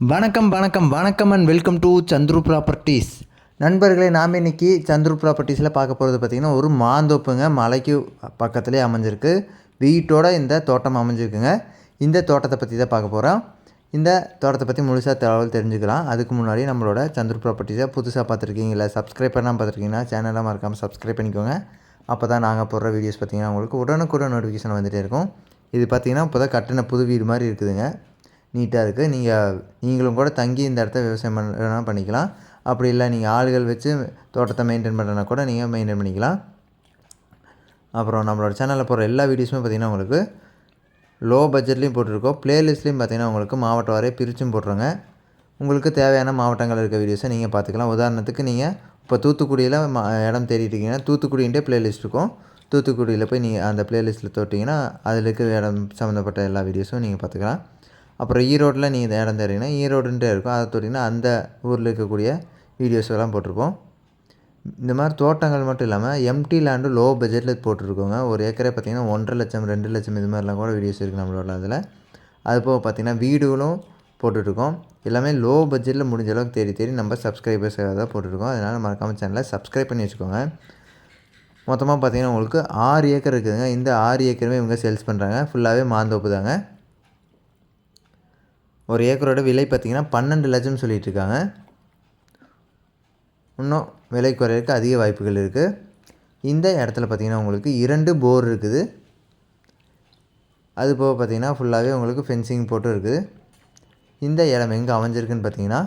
வணக்கம் வணக்கம் வணக்கம் and welcome to Chandru properties நண்பர்களே நாம் இன்றைக்கி சந்துரு ப்ராப்பர்ட்டிஸில் பார்க்க போகிறது பார்த்திங்கன்னா ஒரு மாந்தோப்புங்க. மலைக்கு பக்கத்துலேயே அமைஞ்சிருக்கு. வீட்டோட இந்த தோட்டம் அமைஞ்சிருக்குங்க. இந்த தோட்டத்தை பற்றி தான் பார்க்க போகிறோம் இந்த தோட்டத்தை பற்றி முழுசாக தகவல் தெரிஞ்சுக்கலாம். அதுக்கு முன்னாடி நம்மளோட சந்துரு ப்ராப்பர்ட்டிஸை புதுசாக பார்த்துருக்கீங்களா சப்ஸ்கிரைப் பண்ணாமல் பார்த்துருக்கீங்கன்னா சேனலாக மறக்காமல் சப்ஸ்கிரைப் பண்ணிக்கோங்க. அப்போ தான் நாங்கள் போடுற வீடியோஸ் பார்த்திங்கன்னா உங்களுக்கு உடனுக்குடன் நோட்டிஃபிகேஷன் வந்துகிட்டே இருக்கும். இது பார்த்திங்கன்னா இப்போ தான் கட்டின புது வீடு மாதிரி இருக்குதுங்க. நீட்டாக இருக்குது. நீங்கள் நீங்களும் கூட தங்கி இந்த இடத்த விவசாயம் பண்ண பண்ணிக்கலாம். அப்படி இல்லை நீங்கள் ஆளுகள் வச்சு தோட்டத்தை மெயின்டைன் பண்ணுறனா கூட நீங்கள் மெயின்டைன் பண்ணிக்கலாம். அப்புறம் நம்மளோட சேனலில் போகிற எல்லா வீடியோஸுமே பார்த்திங்கன்னா உங்களுக்கு லோ பட்ஜெட்லேயும் போட்டிருக்கோம். ப்ளேலிஸ்ட்லேயும் பார்த்திங்கன்னா உங்களுக்கு மாவட்டம் வரை பிரித்தும் போட்டுருங்க. உங்களுக்கு தேவையான மாவட்டங்கள் இருக்க வீடியோஸை நீங்கள் பார்த்துக்கலாம். உதாரணத்துக்கு நீங்கள் இப்போ தூத்துக்குடியில் மா இடம் தேடிட்டு இருக்கீங்கன்னா தூத்துக்குடின்ட்டே ப்ளேலிஸ்ட் இருக்கும். தூத்துக்குடியில் போய் நீங்கள் அந்த ப்ளேலிஸ்ட்டில் தொட்டிங்கன்னா அதில் இருக்க இடம் சம்மந்தப்பட்ட எல்லா வீடியோஸும் நீங்கள் பார்த்துக்கலாம். அப்புறம் ஈரோட்டில் நீங்கள் இந்த இடம் தேடுறீங்கன்னா ஈரோடுன்ட்டே இருக்கும். அதை தொட்டிங்கன்னா அந்த ஊரில் இருக்கக்கூடிய வீடியோஸ் எல்லாம் போட்டிருப்போம் இந்த மாதிரி தோட்டங்கள் மட்டும் இல்லாமல் எம்டி லேண்டு லோ பட்ஜெட்டில் போட்டிருக்கோங்க. ஒரு ஏக்கரே பார்த்திங்கன்னா ஒன்றரை லட்சம் ரெண்டு லட்சம் இது மாதிரிலாம் கூட வீடியோஸ் இருக்குது நம்மளோட அதில் அது போக பார்த்திங்கன்னா வீடுகளும் போட்டுட்ருக்கோம் எல்லாமே லோ பட்ஜெட்டில் முடிஞ்ச அளவுக்கு தேடி தேடி நம்ம சப்ஸ்கிரைபர்ஸாக தான் போட்டிருக்கோம் அதனால் மறக்காமல் சேனலை சப்ஸ்கிரைப் பண்ணி வச்சுக்கோங்க. மொத்தமாக பார்த்திங்கன்னா உங்களுக்கு ஆறு ஏக்கர் இருக்குதுங்க. இந்த ஆறு ஏக்கருமே இவங்க சேல்ஸ் பண்ணுறாங்க ஃபுல்லாகவே மாந்தோப்பு தாங்க ஒரு ஏக்கரோட விலை பார்த்திங்கன்னா பன்னெண்டு லட்சம் சொல்லிகிட்டு இருக்காங்க இன்னும் விலை குறையிறதுக்கு அதிக வாய்ப்புகள் இருக்குது இந்த இடத்துல பார்த்திங்கன்னா உங்களுக்கு இரண்டு போர் இருக்குது. அது போக பார்த்திங்கன்னா ஃபுல்லாகவே உங்களுக்கு ஃபென்சிங் போட்டு இருக்குது. இந்த இடம் எங்கே அமைஞ்சிருக்குன்னு பார்த்தீங்கன்னா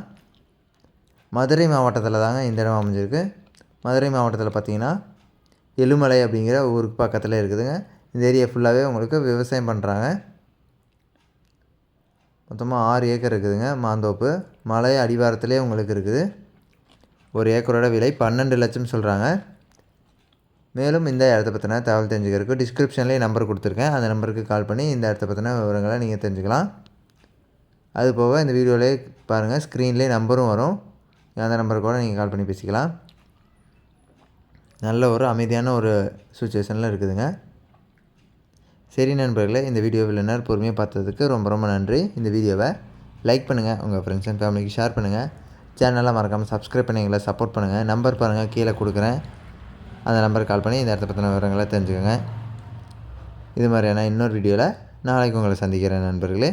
மதுரை மாவட்டத்தில் தாங்க இந்த இடம் அமைஞ்சிருக்கு. மதுரை மாவட்டத்தில் பார்த்திங்கன்னா எலுமலை அப்படிங்கிற ஊருக்கு பக்கத்தில் இருக்குதுங்க. இந்த ஏரியா ஃபுல்லாகவே உங்களுக்கு விவசாயம் பண்ணுறாங்க மொத்தமாக ஆறு ஏக்கர் இருக்குதுங்க. மாந்தோப்பு. மலை அடிவாரத்துலேயே உங்களுக்கு இருக்குது. ஒரு ஏக்கரோட விலை பன்னெண்டு லட்சம் சொல்கிறாங்க மேலும் இந்த இடத்த பற்றின தகவல் தெரிஞ்சுக்கிறதுக்கு டிஸ்கிரிப்ஷன்லேயே நம்பர் கொடுத்துருக்கேன். அந்த நம்பருக்கு கால் பண்ணி இந்த இடத்த பற்றின விவரங்களை நீங்கள் தெரிஞ்சுக்கலாம். அது போக இந்த வீடியோவிலே பாருங்கள் ஸ்க்ரீன்லேயே நம்பரும் வரும். அந்த நம்பருக்கு கூட நீங்கள் கால் பண்ணி பேசிக்கலாம். நல்ல ஒரு அமைதியான ஒரு சுச்சுவேஷனில் இருக்குதுங்க. சரி நண்பர்களே இந்த வீடியோவில் என்ன பொறுமையாக பார்த்ததுக்கு ரொம்ப ரொம்ப நன்றி. இந்த வீடியோவை லைக் பண்ணுங்கள் உங்கள் ஃப்ரெண்ட்ஸ் அண்ட் ஃபேமிலிக்கு ஷேர் பண்ணுங்கள் சேனலாம் மறக்காமல் சப்ஸ்கிரைப் பண்ணி எங்களை சப்போர்ட் பண்ணுங்கள் நம்பர் பாருங்கள் கீழே கொடுக்குறேன். அந்த நம்பருக்கு கால் பண்ணி இந்த இடத்த பற்றின விவரங்களை தெரிஞ்சுக்கோங்க. இது மாதிரியான இன்னொரு வீடியோவில் நாளைக்கு உங்களை சந்திக்கிறேன் நண்பர்களே.